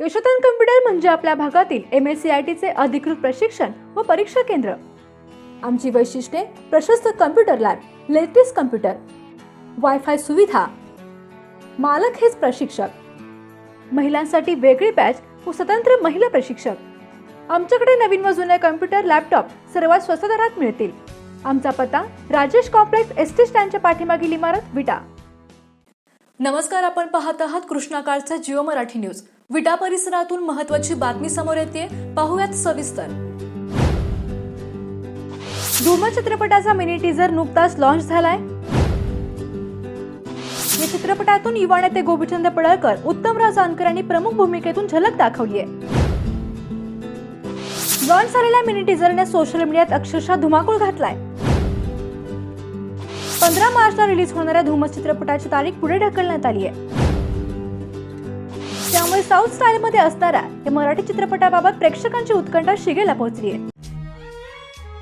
Yashodhan computer म्हणजे आपल्या भागातील एम एस सी आय टीचे अधिकृत प्रशिक्षण व परीक्षा केंद्र. आमची वैशिष्ट्ये प्रशस्त computer lab latest computer wifi सुविधा मालक हेच प्रशिक्षक. महिलांसाठी वेगळी बॅच व स्वतंत्र महिला प्रशिक्षक. आमच्याकडे नवीन व जुने कम्प्युटर लॅपटॉप सर्वात स्वस्त दरात मिळतील. आमचा पत्ता राजेश कॉम्प्लेक्स एस टी स्टँडच्या पाठीमागील इमारत विटा. नमस्कार आपण पाहत आहात कृष्णाकाळचा जिओ मराठी न्यूज. विटा परिसरातून महत्वाची बातमी समोर येते पाहूयात सविस्तर. धूम चित्रपटाचा मिनी टीजर नुकताच लॉन्च झालाय. या चित्रपटातून युवा नेते गोपीचंद पडळकर उत्तमराव जानकर यांनी प्रमुख भूमिकेतून झलक दाखवली आहे लॉन्च झालेल्या मिनी टीजरने सोशल मीडियात अक्षरशः धुमाकूळ घातलाय. पंधरा मार्चला रिलीज होणाऱ्या धूमस चित्रपटाची तारीख पुढे ढकलण्यात आली आहे त्यामुळे साऊथ स्टाईलमध्ये असणाऱ्या या मराठी चित्रपटाबाबत प्रेक्षकांची उत्कंठा शिगेला पोहोचली आहे.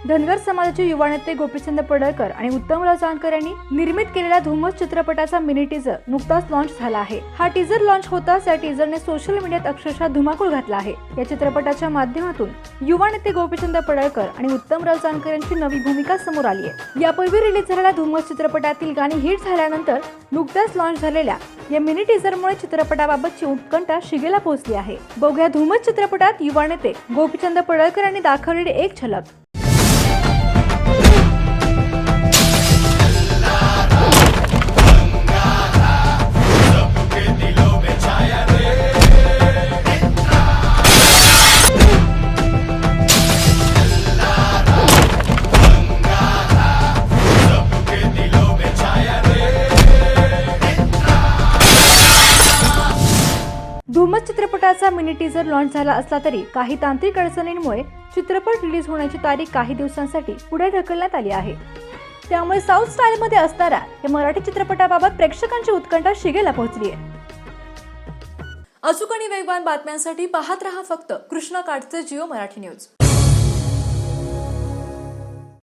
धनगर समाजाचे युवा नेते गोपीचंद पडळकर आणि उत्तमराव जानकर यांनी निर्मित केलेल्या धुमस चित्रपटाचा मिनी टीझर नुकताच लॉन्च झाला आहे. हा टीझर लॉन्च होताच या टीझरने सोशल मीडियात अक्षरशः धुमाकूळ घातला आहे. या चित्रपटाच्या माध्यमातून युवा नेते गोपीचंद पडळकर आणि उत्तमराव जानकर यांची नवी भूमिका समोर आली आहे. यापूर्वी रिलीज झालेल्या धुमस चित्रपटातील गाणी हिट झाल्यानंतर नुकत्याच लॉन्च झालेल्या या मिनी टीझरमुळे चित्रपटाबाबतची उत्कंठा शिगेला पोहोचली आहे. बघूया धुमस चित्रपटात युवा नेते गोपीचंद पडळकर यांनी दाखवलेली एक झलक. धूमस चित्रपटाचा मिनी टीझर लॉन्च झाला असला तरी काही तांत्रिक अडचणींमुळे चित्रपट रिलीज होण्याची तारीख काही दिवसांसाठी पुढे ढकलण्यात आली आहे. त्यामुळे साऊथ स्टाईलमध्ये असणाऱ्या या मराठी चित्रपटाबाबत प्रेक्षकांची उत्कंठा शिगेला पोहोचली आहे अचूक आणि वेगवान बातम्यांसाठी पाहत रहा फक्त कृष्णा काठचे जिओ मराठी न्यूज